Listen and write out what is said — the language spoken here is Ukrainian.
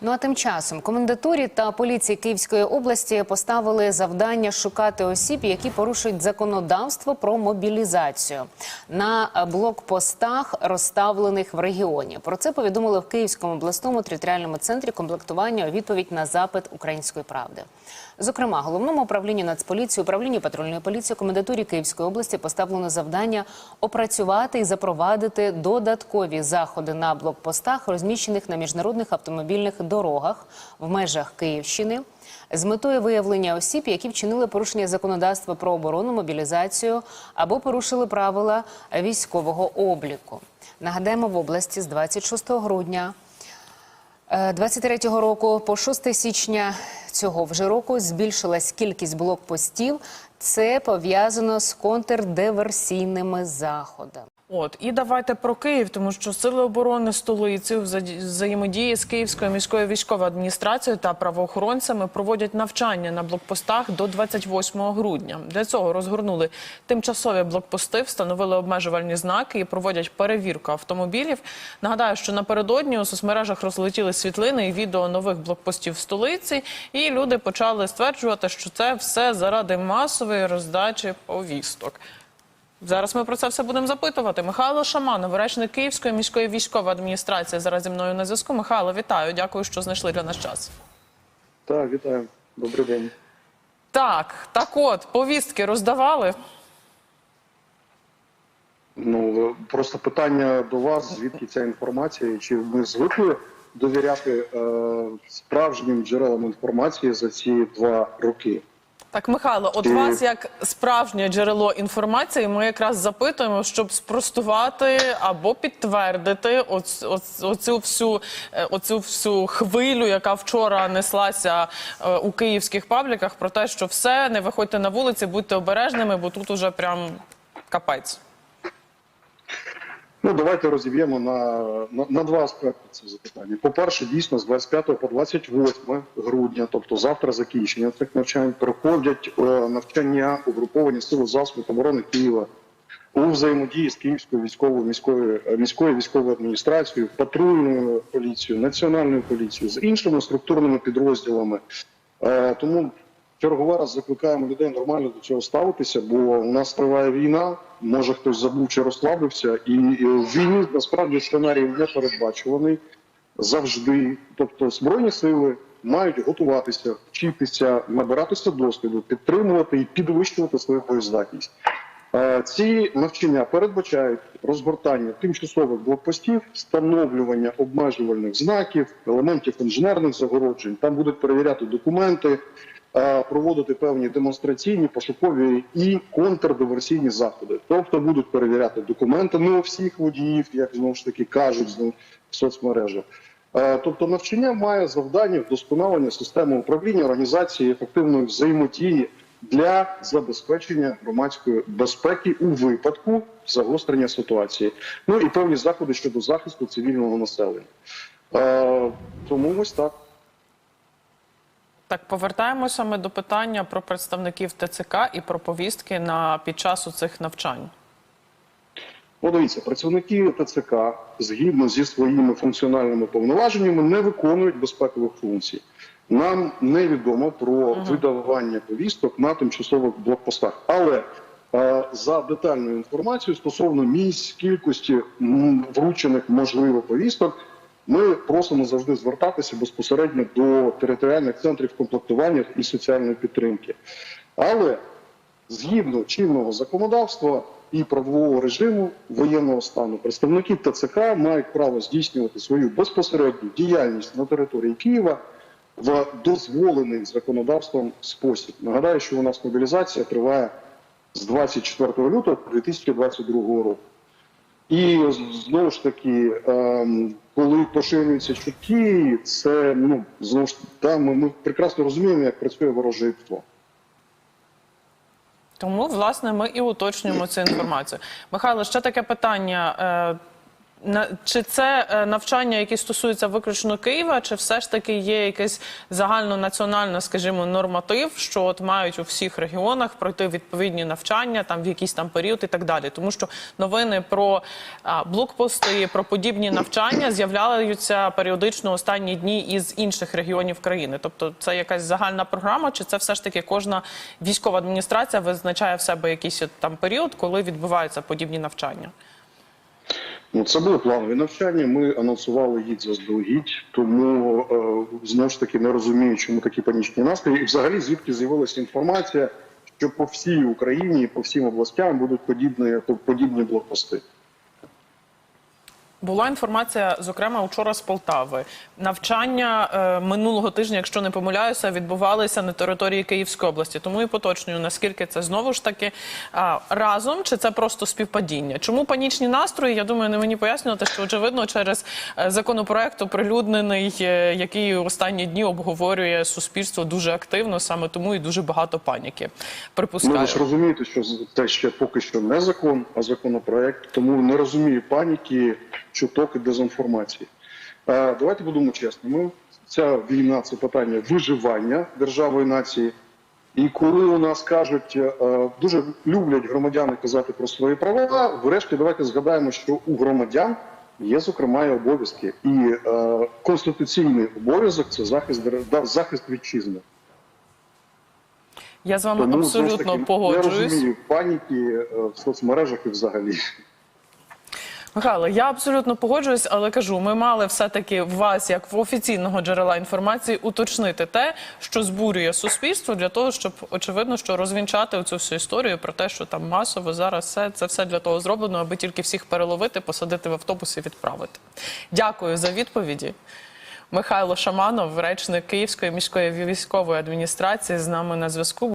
Ну а тим часом комендатурі та поліції Київської області поставили завдання шукати осіб, які порушують законодавство про мобілізацію на блокпостах, розставлених в регіоні. Про це повідомили в Київському обласному територіальному центрі комплектування у відповідь на запит української правди. Зокрема, головному управлінню Нацполіції, управлінню патрульної поліції, комендатурі Київської області поставлено завдання опрацювати і запровадити додаткові заходи на блокпостах, розміщених на міжнародних автомобільних дорогах в межах Київщини, з метою виявлення осіб, які вчинили порушення законодавства про оборону, мобілізацію або порушили правила військового обліку. Нагадаємо, в області з 26 грудня. 23-го року по 6 січня цього вже року збільшилась кількість блокпостів. Це пов'язано з контрдиверсійними заходами. От і давайте про Київ, тому що сили оборони столиці в взаємодії з Київською міською військовою адміністрацією та правоохоронцями проводять навчання на блокпостах до 28 грудня. Для цього розгорнули тимчасові блокпости, встановили обмежувальні знаки і проводять перевірку автомобілів. Нагадаю, що напередодні у соцмережах розлетіли світлини і відео нових блокпостів столиці, і люди почали стверджувати, що це все заради масової роздачі повісток. Зараз ми про це все будемо запитувати. Михайло Шаманов, речник Київської міської військової адміністрації, зараз зі мною на зв'язку. Михайло, вітаю. Дякую, що знайшли для нас час. Так, вітаю. Добрий день. Так, так от, повістки роздавали. Ну просто питання до вас: звідки ця інформація? Чи ми звикли довіряти е, справжнім джерелам інформації за ці два роки? Так, Михайло, от вас як справжнє джерело інформації, ми якраз запитуємо, щоб спростувати або підтвердити оц, оц, оцю всю е, оцю всю хвилю, яка вчора неслася е, у київських пабліках, про те, що все, не виходьте на вулиці, будьте обережними, бо тут уже прям капець. Ну давайте розіб'ємо на, на, на два аспекти це запитання. По-перше, дійсно, з 25 по 28 грудня, тобто завтра закінчення цих навчань, проходять е, навчання угруповані сили засобів оборони Києва у взаємодії з Київською військовою міською е, міською військовою адміністрацією, патрульною поліцією, національною поліцією з іншими структурними підрозділами. Е, тому черговий раз закликаємо людей нормально до цього ставитися, бо у нас триває війна. Може хтось забув чи розслабився, і в війні насправді сценарій не передбачуваний завжди. Тобто збройні сили мають готуватися, вчитися, набиратися досвіду, підтримувати і підвищувати свою боєздатність. Е, Ці навчання передбачають розгортання тимчасових блокпостів, встановлювання обмежувальних знаків, елементів інженерних загороджень. Там будуть перевіряти документи, проводити певні демонстраційні, пошукові і контрдиверсійні заходи. Тобто будуть перевіряти документи не у всіх водіїв, як знову ж таки кажуть в соцмережах. Тобто навчання має завдання вдосконалення системи управління організації ефективної взаємодії для забезпечення громадської безпеки у випадку загострення ситуації. Ну і певні заходи щодо захисту цивільного населення. Тому ось так. Так, повертаємося ми до питання про представників ТЦК і про повістки на під час цих навчань. Ну, дивіться, працівники ТЦК згідно зі своїми функціональними повноваженнями не виконують безпекових функцій. Нам невідомо про видавання повісток на тимчасових блокпостах. Але е, за детальною інформацією стосовно місць, кількості вручених можливо повісток, ми просимо завжди звертатися безпосередньо до територіальних центрів комплектування і соціальної підтримки. Але згідно чинного законодавства і правового режиму воєнного стану, представники ТЦК мають право здійснювати свою безпосередню діяльність на території Києва в дозволений законодавством спосіб. Нагадаю, що у нас мобілізація триває з 24 лютого 2022 року. І знову ж таки, ем, коли поширюються чутки, це ну знову ж таки, ми, ми прекрасно розуміємо, як працює вороже ПТО. Тому, власне, ми і уточнюємо цю інформацію. Михайло, ще таке питання. Чи це е, навчання, які стосуються виключно Києва, чи все ж таки є якийсь загальнонаціональний, скажімо, норматив, що от мають у всіх регіонах пройти відповідні навчання там в якийсь там період і так далі? Тому що новини про блокпости, про подібні навчання з'являються періодично останні дні із інших регіонів країни. Тобто, це якась загальна програма, чи це все ж таки кожна військова адміністрація визначає в себе якийсь там період, коли відбуваються подібні навчання? Ну, це були планові навчання. Ми анонсували їх заздалегідь, тому е, знову ж таки не розумію, чому такі панічні настрої. І взагалі звідки з'явилася інформація, що по всій Україні, по всім областям будуть подібні, подібні блокпости. Була інформація, зокрема, учора з Полтави. Навчання е, минулого тижня, якщо не помиляюся, відбувалися на території Київської області. Тому і поточнюю, наскільки це знову ж таки а, разом, чи це просто співпадіння? Чому панічні настрої? Я думаю, не мені пояснювати, що очевидно через е, законопроект оприлюднений, е, який останні дні обговорює суспільство дуже активно, саме тому і дуже багато паніки. Ну, Припускаю. ви ж розумієте, що це ще поки що не закон, а законопроект, тому не розумію паніки, чуток і дезінформації. Е, давайте будемо чесними. Ця війна це питання виживання держави і нації. І коли у нас кажуть, е, дуже люблять громадяни казати про свої права, врешті давайте згадаємо, що у громадян є зокрема і обов'язки. І е, конституційний обов'язок це захист захист вітчизни. Я з вами Тому, абсолютно таки, погоджуюсь. Не розумію паніки е, в соцмережах і взагалі. Михайло, я абсолютно погоджуюсь, але кажу, ми мали все-таки вас, як в офіційного джерела інформації, уточнити те, що збурює суспільство, для того, щоб очевидно, що розвінчати цю всю історію про те, що там масово зараз все це все для того зроблено, аби тільки всіх переловити, посадити в автобус і відправити. Дякую за відповіді. Михайло Шаманов, речник Київської міської військової адміністрації, з нами на зв'язку.